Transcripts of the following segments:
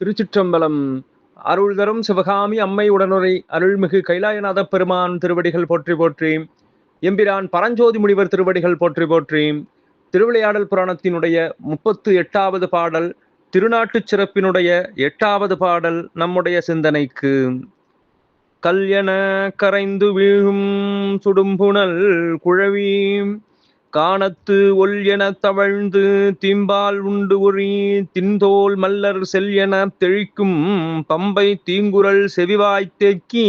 திருச்சிற்றம்பலம். அருள் தரும் சிவகாமி அம்மை உடனுரை அருள்மிகு கைலாயநாத பெருமான் திருவடிகள் போற்றி போற்றி எம்பிரான் பரஞ்சோதி முனிவர் திருவடிகள் போற்றி போற்றி திருவிளையாடல் புராணத்தினுடைய முப்பத்து எட்டாவது பாடல் திருநாட்டுச் சிறப்பினுடைய எட்டாவது பாடல் நம்முடைய சிந்தனைக்கு. கல்யன கரைந்து வீழும் சுடும்புணல் குழவி காணத்து ஒல் என தவழ்ந்து தீம்பால் உண்டு ஒறி தின்தோல் மல்லர் செல் என தெழிக்கும் பம்பை தீங்குரல் செவிவாய்த் தேக்கி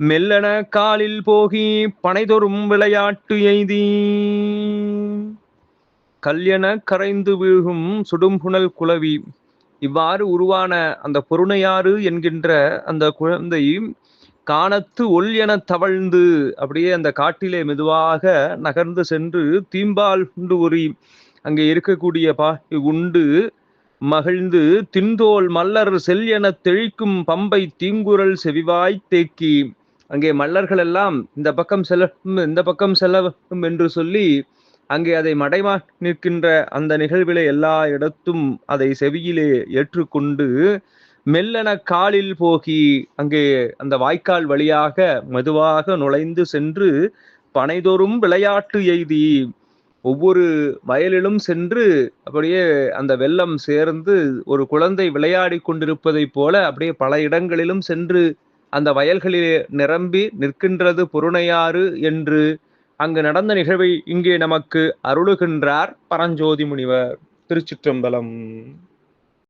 மெல்லன காலில் போகி பனைதொரும் விளையாட்டு எய்தி. கல்யன கரைந்து வீழும் சுடும்புணல் குலவி. இவ்வாறு உருவான அந்த பொருணையாறு என்கின்ற அந்த குழந்தை காணத்து ஒல் என தவழ்ந்து அப்படியே அந்த காட்டிலே மெதுவாக நகர்ந்து சென்று தீம்பால் உண்டு உரி அங்கே இருக்கக்கூடிய பா உண்டு மகிழ்ந்து தின்தோல் மல்லர் செல் என தெழிக்கும் பம்பை தீங்குரல் செவிவாய் தேக்கி. அங்கே மல்லர்கள் எல்லாம் இந்த பக்கம் செல்ல இந்த பக்கம் செல்லும் என்று சொல்லி அங்கே அதை மடைமா நிற்கின்ற அந்த நிகழ்விலே எல்லா இடத்தும் அதை செவியிலே ஏற்றுக்கொண்டு மெல்லன காலில் போகி அங்கே அந்த வாய்க்கால் வழியாக மெதுவாக நுழைந்து சென்று பனைதோறும் விளையாட்டு எய்தி. ஒவ்வொரு வயலிலும் சென்று அப்படியே அந்த வெள்ளம் சேர்ந்து ஒரு குழந்தை விளையாடி கொண்டிருப்பதைப் போல அப்படியே பல இடங்களிலும் சென்று அந்த வயல்களிலே நிரம்பி நிற்கின்றது பொருணையாறு என்று அங்கு நடந்த நிகழ்வை இங்கே நமக்கு அருளுகின்றார் பரஞ்சோதி முனிவர். திருச்சிற்றம்பலம்.